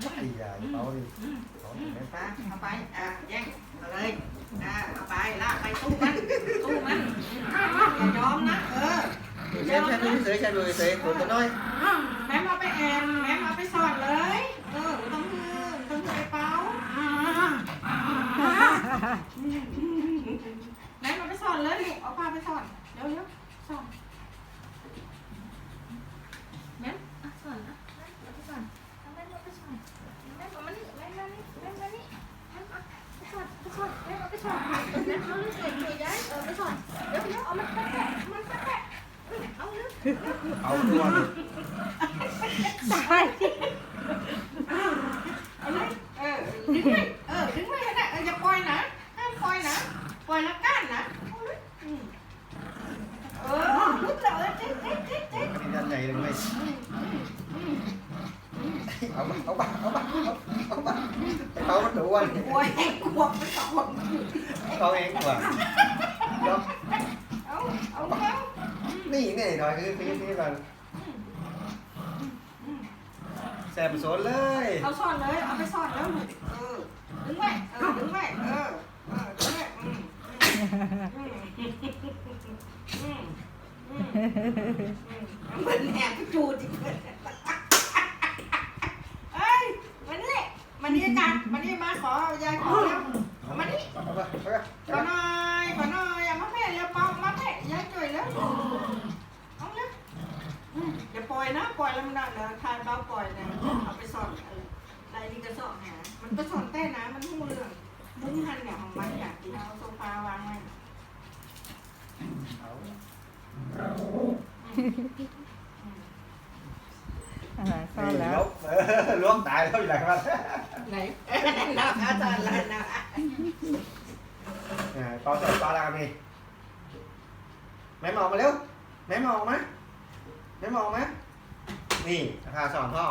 ไอ้ยาเขาดิเขาดิ ไปเอาไปอ่ะแย่งเอาเลยอ่ะเอาไปลากไปตู้มันตู้มันอย่ายอมนะเออ เช่นเช่นดูเฉยเช่นดูเฉยตัวตัวน้อย แม่มาไปแอนแม่มาไปสอดเลยเออต้องมือต้องมือไปเป่า เอาตัวดิ ตาย เอาเลยเออดึงไว้เออดึงไว้นะเอออย่าปล่อยนะห้ามปล่อยนะปล่อยแล้วก้านนะเอาเลยอืมเออลุกเลยเจ๊เจ๊เจ๊เจ๊ มันยันใหญ่ เลยเอามาเอามาเอามาเอามาเขามันตัวอ้วนกลัวแห้งกลัวมันสองคนเขาเองกว่าเอาเอาแล้วนี่นี่หน่อยคือพี่พี่ก่อนแสบสนเลย เอาซ่อนเลย เอาไปซ่อนแล้วเออดึงไว้เออดึงไว้เออเออดึงไว้อืมอืมอืมอืมอืมเหมือนแหบจูดจริงเลยเอ้ยมานี่ มานี่กันมานี่มาขอยายขอแล้วมานี่เอามาเอามาขอหน่อยขอหน่อยอย่ามาแพ้เร็วเปล่ามาแพ้ยายจ่วยแล้วเอาเลยอืมอย่าปล่อยนะปล่อยแล้วมันได้แล้วทายเบาปล่อยนะเอาไปสอนอะไรอะไรนี่ก็สอนหามันก็สอนแต่นะมันหูเรื่องมุ้งหันเนี่ยของมันอยากกินเอาโซฟาวางไว้เอาอะไรซ่อนนี่แล้วลบเออล้วงตายแล้วอยู่ไหนมัน ไหนเราอาจารย์อะนะอ่าต่อสายปลาลามีแม่มองมาเร็วแม่มองมาแม่มองมานี่ราคาสอนพ่อ